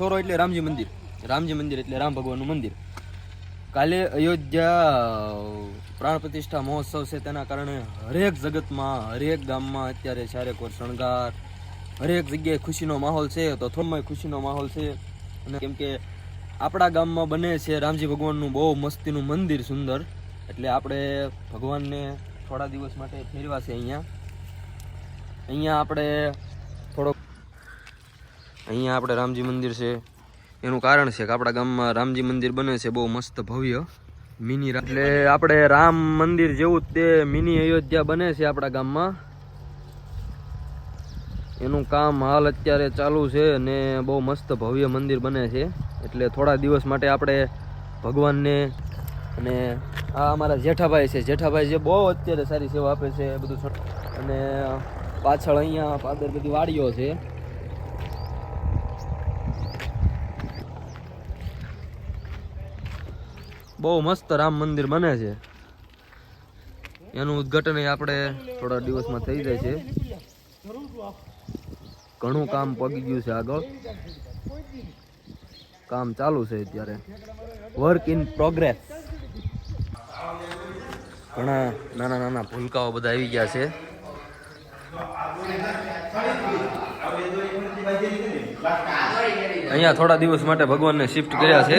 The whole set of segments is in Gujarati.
સોરો એટલે રામજી મંદિર. રામજી મંદિર એટલે રામ ભગવાનનું મંદિર. કાલે અયોધ્યા પ્રાણ પ્રતિષ્ઠા મહોત્સવ છે તેના કારણે હરેક જગતમાં, હરેક ગામમાં અત્યારે ચારે કોર શણગાર, હરેક જગ્યાએ ખુશીનો માહોલ છે, તો થોડમાં ખુશીનો માહોલ છે. અને કેમ કે આપણા ગામમાં બને છે રામજી ભગવાનનું બહુ મસ્તીનું મંદિર સુંદર. એટલે આપણે ભગવાનને થોડા દિવસ માટે ફેરવા છે અહીંયા. અહીંયા આપણે અહીંયા આપણે રામજી મંદિર છે. એનું કારણ છે કે આપણા ગામમાં રામજી મંદિર બને છે બહુ મસ્ત ભવ્ય મિની એટલે આપણે રામ મંદિર જેવું તે મિની અયોધ્યા બને છે આપણા ગામમાં. એનું કામ હાલ અત્યારે ચાલુ છે અને બહુ મસ્ત ભવ્ય મંદિર બને છે. એટલે થોડા દિવસ માટે આપણે ભગવાનને અને આ અમારા જેઠાભાઈ છે. જેઠાભાઈ જે બહુ અત્યારે સારી સેવા આપે છે બધું અને પાછળ અહીંયા પાદર બધી વાડીઓ છે. બહુ મસ્ત રામ મંદિર બને છે. એનું ઉદ્ઘાટન આપણે થોડા દિવસમાં થઈ જાય છે. ઘણું કામ પગી ગયું છે આગળ. કામ ચાલુ છે અત્યારે. વર્ક ઇન પ્રોગ્રેસ ઘણા નાના નાના ભૂલકાઓ બધા આવી ગયા છે. અહીંયા થોડા દિવસ માટે ભગવાનને શિફ્ટ કર્યા છે.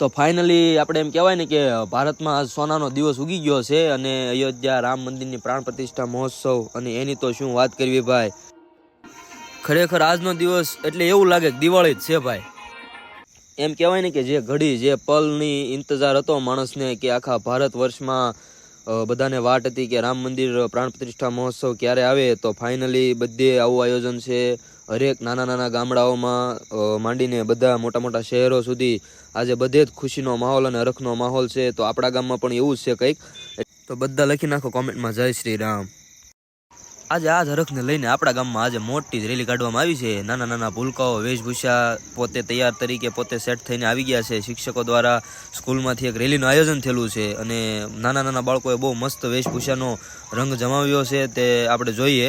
તો ફાઇનલી આપણે એમ કહેવાય ને કે ભારતમાં આજ સોનાનો દિવસ ઉગી ગયો છે અને અયોધ્યા રામ મંદિરની પ્રાણ પ્રતિષ્ઠા મહોત્સવ અને એની તો શું વાત કરવી ભાઈ? ખરેખર આજનો દિવસ એટલે એવું લાગે કે દિવાળી જ છે ભાઈ. એમ કહેવાય ને કે જે ઘડી, જે પલની ઇંતજાર હતો માણસને કે આખા ભારત વર્ષમાં બધાને વાટ હતી કે રામ મંદિર પ્રાણ પ્રતિષ્ઠા મહોત્સવ ક્યારે આવે તો ફાઇનલી બધે આવું આયોજન છે. હરેક નાના નાના ગામડાઓમાં માંડીને બધા મોટા મોટા શહેરો સુધી આજે બધે જ ખુશીનો માહોલ અને હરખનો માહોલ છે. તો આપણા ગામમાં પણ એવું જ છે કંઈક. તો બધા લખી નાખો કોમેન્ટમાં. જય શ્રી રામ. આજે આ જ હરખને લઈને આપણા ગામમાં આજે મોટી જ રેલી કાઢવામાં આવી છે. નાના નાના ભૂલકાઓ વેશભૂષા પોતે તૈયાર તરીકે પોતે સેટ થઈને આવી ગયા છે. શિક્ષકો દ્વારા સ્કૂલમાંથી એક રેલીનું આયોજન થયેલું છે અને નાના નાના બાળકોએ બહુ મસ્ત વેશભૂષાનો રંગ જમાવ્યો છે. તે આપણે જોઈએ.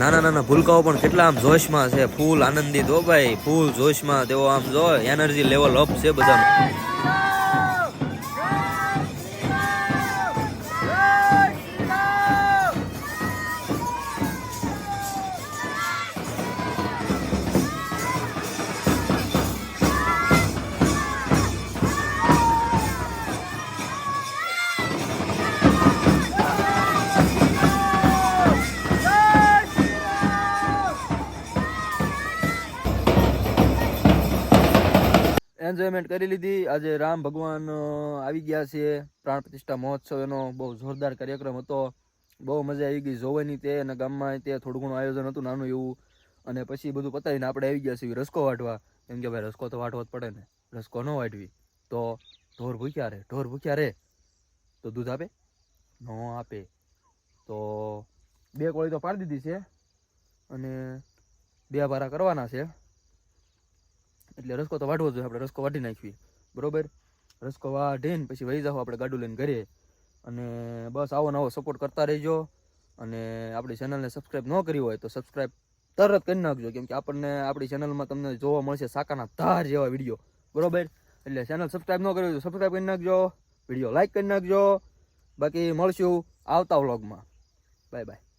નાના નાના ભૂલકાઓ પણ કેટલા આમ જોશમાં છે. ફૂલ આનંદિત. હો ભાઈ, ફૂલ જોશમાં તેઓ આમ જો એનર્જી લેવલ અપ છે બધાનું એન્જોયમેન્ટ કરી લીધી. આજે રામ ભગવાન આવી ગયા છે. પ્રાણ પ્રતિષ્ઠા મહોત્સવ એનો બહુ જોરદાર કાર્યક્રમ હતો. બહુ મજા આવી ગઈ જોવાની તે અને ગામમાં તે થોડું ઘણું આયોજન હતું નાનું એવું. અને પછી બધું પતાવીને આપણે આવી ગયા છીએ રસકો વાટવા. એમ કે ભાઈ રસકો તો વાટવો જ પડે ને. રસકો ન વાટવી તો ઢોર ભૂખ્યા રે. ઢોર ભૂખ્યા રહે તો દૂધ આપે? ન આપે. તો બે કોળી તો પાડી દીધી છે. અને બે ભારા કરવાના છે. એટલે રસકો તો વાઢવો જોઈએ, આપણે રસકો વાટી નાખીએ. બરોબર? રસકો વાઢીને પછી વહી જાઓ આપણે ગાડું લઈને ઘરે. અને બસ આવો નવો સપોર્ટ કરતા રહેજો. અને આપણી ચેનલને સબસ્ક્રાઈબ ન કરી હોય તો સબસ્ક્રાઈબ તરત કરી નાખજો, કેમ કે આપણને આપણી ચેનલમાં તમને જોવા મળશે સાકાના ધાર જેવા વીડિયો બરોબર? એટલે ચેનલ સબસ્ક્રાઈબ ન કરી તો સબસ્ક્રાઈબ કરી નાખજો વીડિયો લાઈક કરી નાખજો. બાકી મળશું આવતા વ્લોગમાં બાય બાય